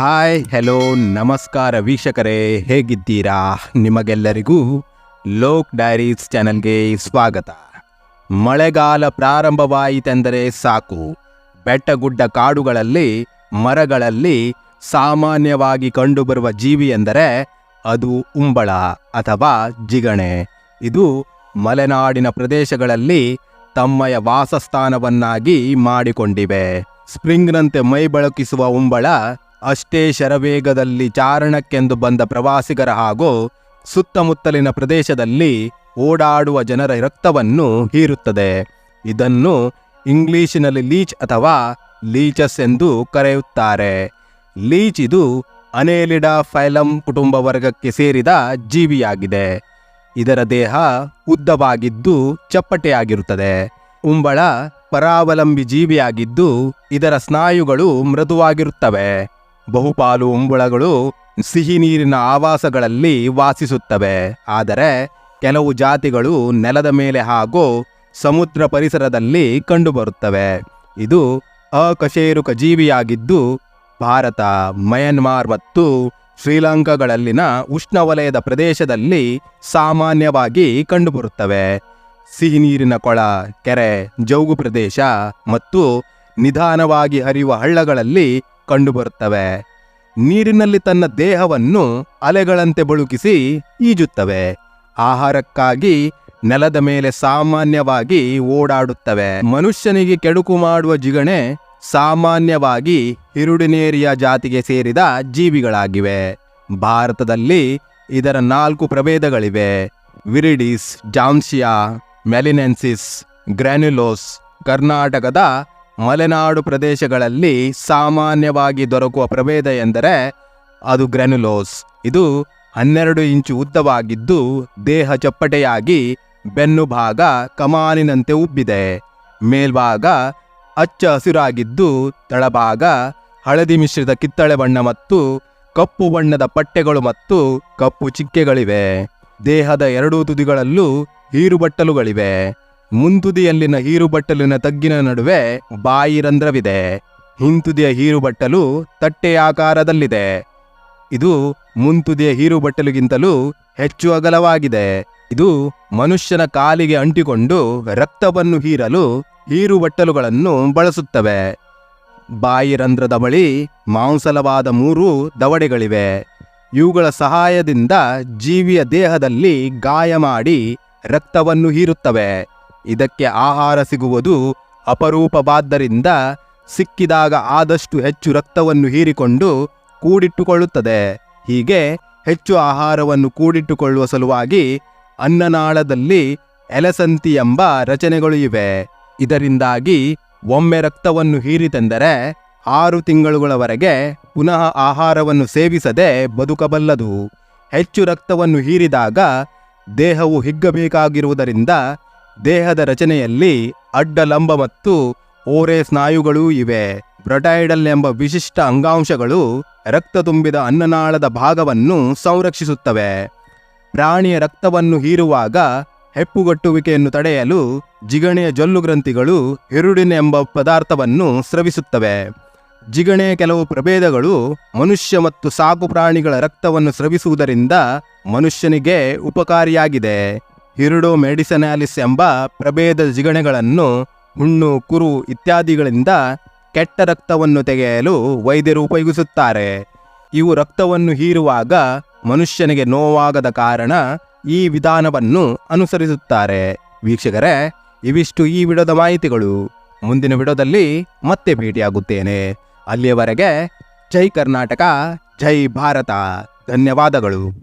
Hi, hello, ನಮಸ್ಕಾರ ವೀಕ್ಷಕರೇ, ಹೇಗಿದ್ದೀರಾ? ನಿಮಗೆಲ್ಲರಿಗೂ ಲೋಕ್ ಡೈರೀಸ್ ಚಾನಲ್ಗೆ ಸ್ವಾಗತ. ಮಳೆಗಾಲ ಪ್ರಾರಂಭವಾಯಿತೆಂದರೆ ಸಾಕು. ಬೆಟ್ಟಗುಡ್ಡ ಕಾಡುಗಳಲ್ಲಿ, ಮರಗಳಲ್ಲಿ ಸಾಮಾನ್ಯವಾಗಿ ಕಂಡುಬರುವ ಜೀವಿ ಎಂದರೆ ಅದು ಉಂಬಳ ಅಥವಾ ಜಿಗಣೆ. ಇದು ಮಲೆನಾಡಿನ ಪ್ರದೇಶಗಳಲ್ಲಿ ತಮ್ಮಯ ವಾಸಸ್ಥಾನವನ್ನಾಗಿ ಮಾಡಿಕೊಂಡಿವೆ. ಸ್ಪ್ರಿಂಗ್ನಂತೆ ಮೈ ಬಳಕಿಸುವ ಉಂಬಳ ಅಷ್ಟೇ ಶರವೇಗದಲ್ಲಿ ಚಾರಣಕ್ಕೆಂದು ಬಂದ ಪ್ರವಾಸಿಗರ ಹಾಗೂ ಸುತ್ತಮುತ್ತಲಿನ ಪ್ರದೇಶದಲ್ಲಿ ಓಡಾಡುವ ಜನರ ರಕ್ತವನ್ನು ಹೀರುತ್ತದೆ. ಇದನ್ನು ಇಂಗ್ಲಿಶಿನಲ್ಲಿ ಲೀಚ್ ಅಥವಾ ಲೀಚಸ್ ಎಂದು ಕರೆಯುತ್ತಾರೆ. ಲೀಚ್ ಇದು ಅನೇಲಿಡಾ ಫೈಲಂ ಕುಟುಂಬ ವರ್ಗಕ್ಕೆ ಸೇರಿದ ಜೀವಿಯಾಗಿದೆ. ಇದರ ದೇಹ ಉದ್ದವಾಗಿದ್ದು ಚಪ್ಪಟೆಯಾಗಿರುತ್ತದೆ. ಉಂಬಳ ಪರಾವಲಂಬಿ ಜೀವಿಯಾಗಿದ್ದು ಇದರ ಸ್ನಾಯುಗಳು ಮೃದುವಾಗಿರುತ್ತವೆ. ಬಹುಪಾಲು ಉಂಬುಳಗಳು ಸಿಹಿ ನೀರಿನ ಆವಾಸಗಳಲ್ಲಿ ವಾಸಿಸುತ್ತವೆ. ಆದರೆ ಕೆಲವು ಜಾತಿಗಳು ನೆಲದ ಮೇಲೆ ಹಾಗೂ ಸಮುದ್ರ ಪರಿಸರದಲ್ಲಿ ಕಂಡುಬರುತ್ತವೆ. ಇದು ಅಕಶೇರುಕ ಜೀವಿಯಾಗಿದ್ದು, ಭಾರತ, ಮಯನ್ಮಾರ್ ಮತ್ತು ಶ್ರೀಲಂಕಾಗಳಲ್ಲಿನ ಉಷ್ಣವಲಯದ ಪ್ರದೇಶದಲ್ಲಿ ಸಾಮಾನ್ಯವಾಗಿ ಕಂಡುಬರುತ್ತವೆ. ಸಿಹಿ ನೀರಿನ ಕೊಳ, ಕೆರೆ, ಜೌಗು ಪ್ರದೇಶ ಮತ್ತು ನಿಧಾನವಾಗಿ ಹರಿಯುವ ಹಳ್ಳಗಳಲ್ಲಿ ಕಂಡುಬರುತ್ತವೆ. ನೀರಿನಲ್ಲಿ ತನ್ನ ದೇಹವನ್ನು ಅಲೆಗಳಂತೆ ಬಳುಕಿಸಿ ಈಜುತ್ತವೆ. ಆಹಾರಕ್ಕಾಗಿ ನೆಲದ ಮೇಲೆ ಸಾಮಾನ್ಯವಾಗಿ ಓಡಾಡುತ್ತವೆ. ಮನುಷ್ಯನಿಗೆ ಕೆಡುಕು ಮಾಡುವ ಜಿಗಣೆ ಸಾಮಾನ್ಯವಾಗಿ ಹಿರುಡಿನೇರಿಯ ಜಾತಿಗೆ ಸೇರಿದ ಜೀವಿಗಳಾಗಿವೆ. ಭಾರತದಲ್ಲಿ ಇದರ ನಾಲ್ಕು ಪ್ರಭೇದಗಳಿವೆ. ವಿರಿಡಿಸ್ ಜಾನ್ಸಿಯಾ ಮೆಲಿನೆನ್ಸಿಸ್, ಗ್ರ್ಯಾನ್ಯುಲೋಸ್, ಕರ್ನಾಟಕದ ಮಲೆನಾಡು ಪ್ರದೇಶಗಳಲ್ಲಿ ಸಾಮಾನ್ಯವಾಗಿ ದೊರಕುವ ಪ್ರಭೇದ ಎಂದರೆ ಅದು ಗ್ರೆನುಲೋಸ್ ಇದು ಹನ್ನೆರಡು ಇಂಚು ಉದ್ದವಾಗಿದ್ದು ದೇಹ ಚಪ್ಪಟೆಯಾಗಿ ಬೆನ್ನು ಭಾಗ ಕಮಾನಿನಂತೆ ಉಬ್ಬಿದೆ. ಮೇಲ್ಭಾಗ ಅಚ್ಚ ಹಸಿರಾಗಿದ್ದು ತಳಭಾಗ ಹಳದಿ ಮಿಶ್ರಿತ ಕಿತ್ತಳೆ ಬಣ್ಣ ಮತ್ತು ಕಪ್ಪು ಬಣ್ಣದ ಪಟ್ಟೆಗಳು ಮತ್ತು ಕಪ್ಪು ಚಿಕ್ಕೆಗಳಿವೆ. ದೇಹದ ಎರಡೂ ತುದಿಗಳಲ್ಲೂ ಹೀರುಬಟ್ಟಲುಗಳಿವೆ. ಮುಂತುದಿಯಲ್ಲಿನ ಹೀರುಬಟ್ಟಲಿನ ತಗ್ಗಿನ ನಡುವೆ ಬಾಯಿ ರಂಧ್ರವಿದೆ ಹಿಂತುದಿಯ ಹೀರುಬಟ್ಟಲು ತಟ್ಟೆಯ ಆಕಾರದಲ್ಲಿದೆ. ಇದು ಮುಂತುದಿಯ ಹೀರುಬಟ್ಟಲಿಗಿಂತಲೂ ಹೆಚ್ಚು ಅಗಲವಾಗಿದೆ. ಇದು ಮನುಷ್ಯನ ಕಾಲಿಗೆ ಅಂಟಿಕೊಂಡು ರಕ್ತವನ್ನು ಹೀರಲು ಹೀರುಬಟ್ಟಲುಗಳನ್ನು ಬಳಸುತ್ತವೆ. ಬಾಯಿ ರಂಧ್ರದ ಬಳಿ ಮಾಂಸಲವಾದ ಮೂರು ದವಡೆಗಳಿವೆ. ಇವುಗಳ ಸಹಾಯದಿಂದ ಜೀವಿಯ ದೇಹದಲ್ಲಿ ಗಾಯ ಮಾಡಿ ರಕ್ತವನ್ನು ಹೀರುತ್ತವೆ. ಇದಕ್ಕೆ ಆಹಾರ ಸಿಗುವುದು ಅಪರೂಪವಾದ್ದರಿಂದ ಸಿಕ್ಕಿದಾಗ ಆದಷ್ಟು ಹೆಚ್ಚು ರಕ್ತವನ್ನು ಹೀರಿಕೊಂಡು ಕೂಡಿಟ್ಟುಕೊಳ್ಳುತ್ತದೆ. ಹೀಗೆ ಹೆಚ್ಚು ಆಹಾರವನ್ನು ಕೂಡಿಟ್ಟುಕೊಳ್ಳುವ ಸಲುವಾಗಿ ಅನ್ನನಾಳದಲ್ಲಿ ಎಲಸಂತಿ ಎಂಬ ರಚನೆಗಳು ಇವೆ. ಇದರಿಂದಾಗಿ ಒಮ್ಮೆ ರಕ್ತವನ್ನು ಹೀರಿತೆಂದರೆ ಆರು ತಿಂಗಳುಗಳವರೆಗೆ ಪುನಃ ಆಹಾರವನ್ನು ಸೇವಿಸದೆ ಬದುಕಬಲ್ಲದು. ಹೆಚ್ಚು ರಕ್ತವನ್ನು ಹೀರಿದಾಗ ದೇಹವು ಹಿಗ್ಗಬೇಕಾಗಿರುವುದರಿಂದ ದೇಹದ ರಚನೆಯಲ್ಲಿ ಅಡ್ಡ ಲಂಬ ಮತ್ತು ಓರೆ ಸ್ನಾಯುಗಳೂ ಇವೆ. ಬ್ರಟೈಡಲ್ ಎಂಬ ವಿಶಿಷ್ಟ ಅಂಗಾಂಶಗಳು ರಕ್ತ ತುಂಬಿದ ಅನ್ನನಾಳದ ಭಾಗವನ್ನು ಸಂರಕ್ಷಿಸುತ್ತವೆ. ಪ್ರಾಣಿಯ ರಕ್ತವನ್ನು ಹೀರುವಾಗ ಹೆಪ್ಪುಗಟ್ಟುವಿಕೆಯನ್ನು ತಡೆಯಲು ಜಿಗಣೆಯ ಜೊಲ್ಲು ಗ್ರಂಥಿಗಳು ಹಿರುಡಿನ್ ಎಂಬ ಪದಾರ್ಥವನ್ನು ಸ್ರವಿಸುತ್ತವೆ. ಜಿಗಣೆಯ ಕೆಲವು ಪ್ರಭೇದಗಳು ಮನುಷ್ಯ ಮತ್ತು ಸಾಕು ಪ್ರಾಣಿಗಳ ರಕ್ತವನ್ನು ಸ್ರವಿಸುವುದರಿಂದ ಮನುಷ್ಯನಿಗೆ ಉಪಕಾರಿಯಾಗಿದೆ. ಹಿರುಡೋ ಮೆಡಿಸನಾಲಿಸ್ ಎಂಬ ಪ್ರಭೇದ ಜಿಗಣೆಗಳನ್ನು ಹುಣ್ಣು, ಕುರು ಇತ್ಯಾದಿಗಳಿಂದ ಕೆಟ್ಟ ರಕ್ತವನ್ನು ತೆಗೆಯಲು ವೈದ್ಯರು ಉಪಯೋಗಿಸುತ್ತಾರೆ. ಇವು ರಕ್ತವನ್ನು ಹೀರುವಾಗ ಮನುಷ್ಯನಿಗೆ ನೋವಾಗದ ಕಾರಣ ಈ ವಿಧಾನವನ್ನು ಅನುಸರಿಸುತ್ತಾರೆ. ವೀಕ್ಷಕರೇ, ಇವಿಷ್ಟು ಈ ವಿಡದ ಮಾಹಿತಿಗಳು. ಮುಂದಿನ ವಿಡದಲ್ಲಿ ಮತ್ತೆ ಭೇಟಿಯಾಗುತ್ತೇನೆ. ಅಲ್ಲಿಯವರೆಗೆ ಜೈ ಕರ್ನಾಟಕ, ಜೈ ಭಾರತ. ಧನ್ಯವಾದಗಳು.